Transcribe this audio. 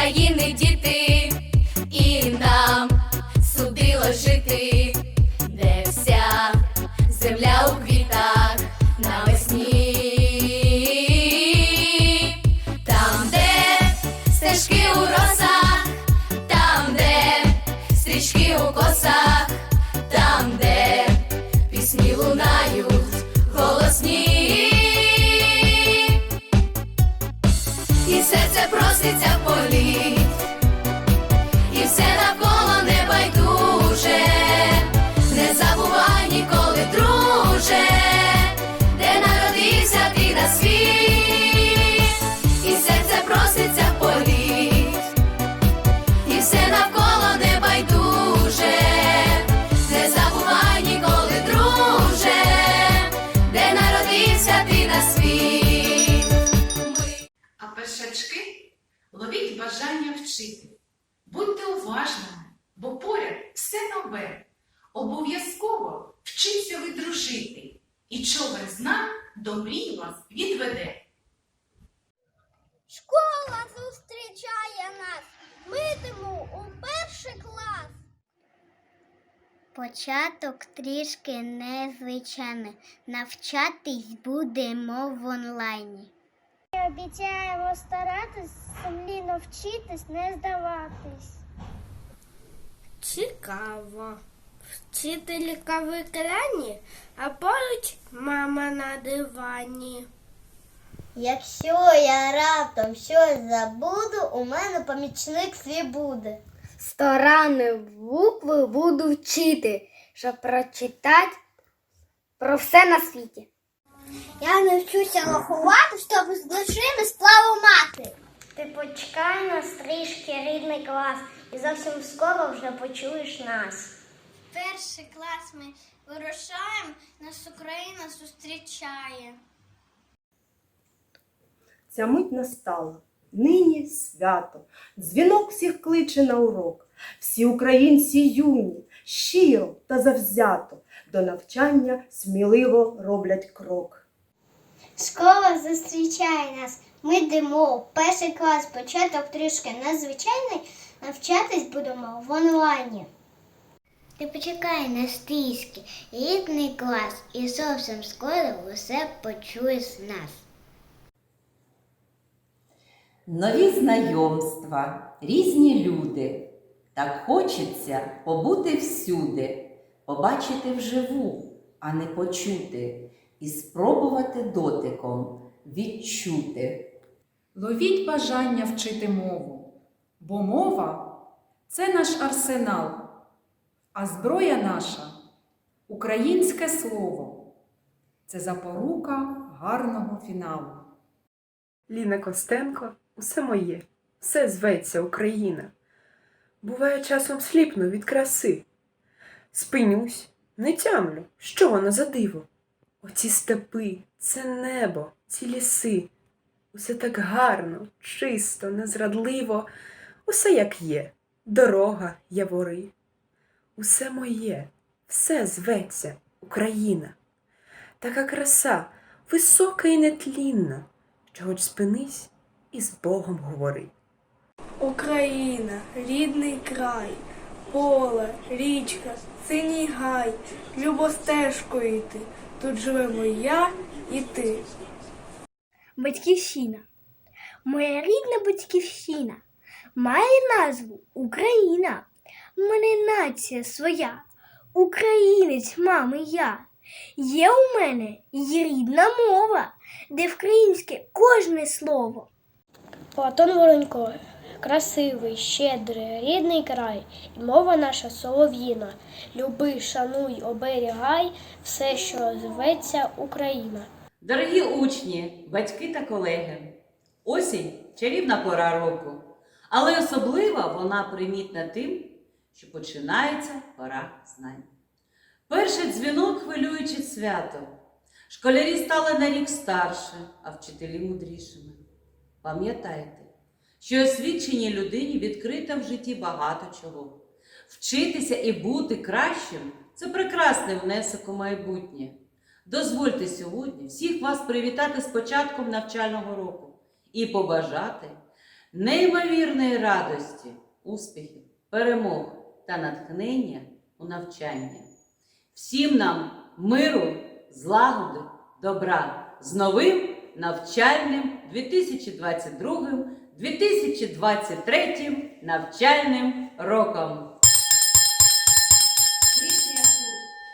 України діти, і нам судило жити, А першачки ловіть бажання вчити. Будьте уважними, бо поряд все нове. Обов'язково вчіться ви дружити, і човен зна до мрій вас відведе. Школа зустрічає нас. Ми йдемо у перший клас. Початок трішки незвичайний. Навчатись будемо в онлайні. Обіцяємо старатись, сумлінно вчитись, не здаватись. Цікаво. Вчителька в екрані, а поруч мама на дивані. Якщо я раптом щось забуду, у мене помічник свій буде. Старанно букви буду вчити, щоб прочитати про все на світі. Я навчуся рахувати, щоб з грошима сплаву мати. Ти почекай нас трішки рідний клас, і зовсім скоро вже почуєш нас. Перший клас ми вирушаємо, нас Україна зустрічає. Ця мить настала. Нині свято. Дзвінок всіх кличе на урок. Всі українці юні, щиро та завзято до навчання сміливо роблять крок. Школа зустрічає нас. Ми йдемо. Перший клас, початок трішки незвичайний, навчатись будемо в онлайні. Ти почекай на стрічки, рідний клас, і зовсім скоро усе почуєш нас. Нові знайомства, різні люди. Так хочеться побути всюди, побачити вживу, а не почути, і спробувати дотиком відчути. Ловіть бажання вчити мову, бо мова це наш арсенал, а зброя наша українське слово. Це запорука гарного фіналу. Ліна Костенко, усе моє, все зветься Україна. Буває, часом сліпну від краси. Спинюсь, не тямлю, що воно за диво. Оці степи, це небо, ці ліси. Усе так гарно, чисто, незрадливо, усе як є, дорога, явори. Усе моє, все зветься Україна. Така краса, висока і нетлінна, що хоч спинись і з Богом говори. Україна, рідний край, поле, річка, синій гай, любостежкою йти. Тут живемо я і ти. Батьківщина. Моя рідна батьківщина має назву Україна. В мене нація своя, українець, мами я. Є у мене і рідна мова, де вкраїнське кожне слово. Платон Воронько, красивий, щедрий, рідний край, і мова наша солов'їна. Люби, шануй, оберігай все, що зветься Україна. Дорогі учні, батьки та колеги, осінь чарівна пора року, але особлива вона примітна тим, що починається пора знань. Перший дзвінок хвилюючи свято. Школярі стали на рік старше, а вчителі мудрішими. Пам'ятайте, що освіченій людині відкрито в житті багато чого. Вчитися і бути кращим це прекрасний внесок у майбутнє. Дозвольте сьогодні всіх вас привітати з початком навчального року і побажати неймовірної радості, успіхів, перемог та натхнення у навчанні. Всім нам миру, злагоди, добра з новим навчальним 2022-2023 навчальним роком.